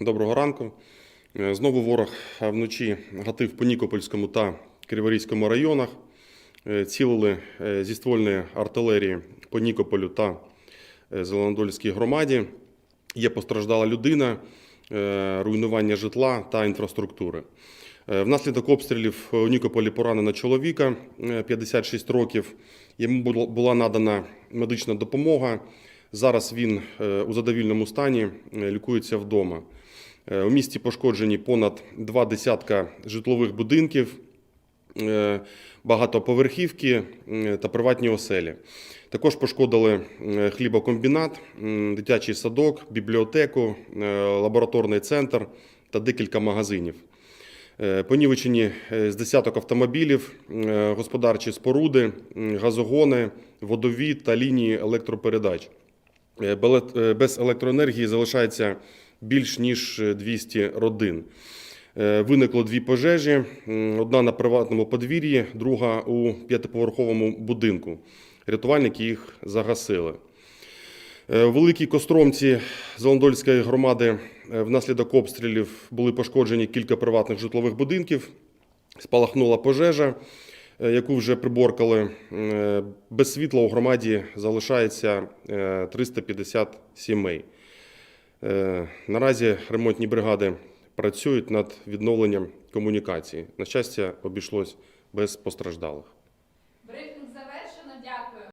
Доброго ранку. Е, Знову ворог вночі гатив по Нікопольському та Криворізькому районах. Е, Цілили е, зі ствольної артилерії по Нікополю та Зеленодольській громаді. Є постраждала людина, руйнування житла та інфраструктури. Внаслідок обстрілів у Нікополі поранено чоловіка е, 56 років. Йому була надана медична допомога. Зараз він е, у задовільному стані е, лікується вдома. Е, У місті пошкоджені понад два десятка житлових будинків, багатоповерхівки та приватні оселі. Також пошкодили хлібокомбінат, дитячий садок, бібліотеку, лабораторний центр та декілька магазинів. Понівечені з десяток автомобілів, господарчі споруди, газогони, водовід та лінії електропередач. Е, е, Без електроенергії залишається більш ніж е, 200 родин. Е, Виникло дві пожежі: одна на приватному подвір'ї, друга у п'ятиповерховому будинку. Рятувальники їх загасили. У Великій Костромці Зеландольської громади внаслідок обстрілів були пошкоджені кілька приватних житлових будинків. Спалахнула пожежа, яку вже приборкали. Е, Без світла у громаді залишається е, 350 сімей. Е, Наразі ремонтні бригади працюють над відновленням комунікації. На щастя, обійшлось без постраждалих.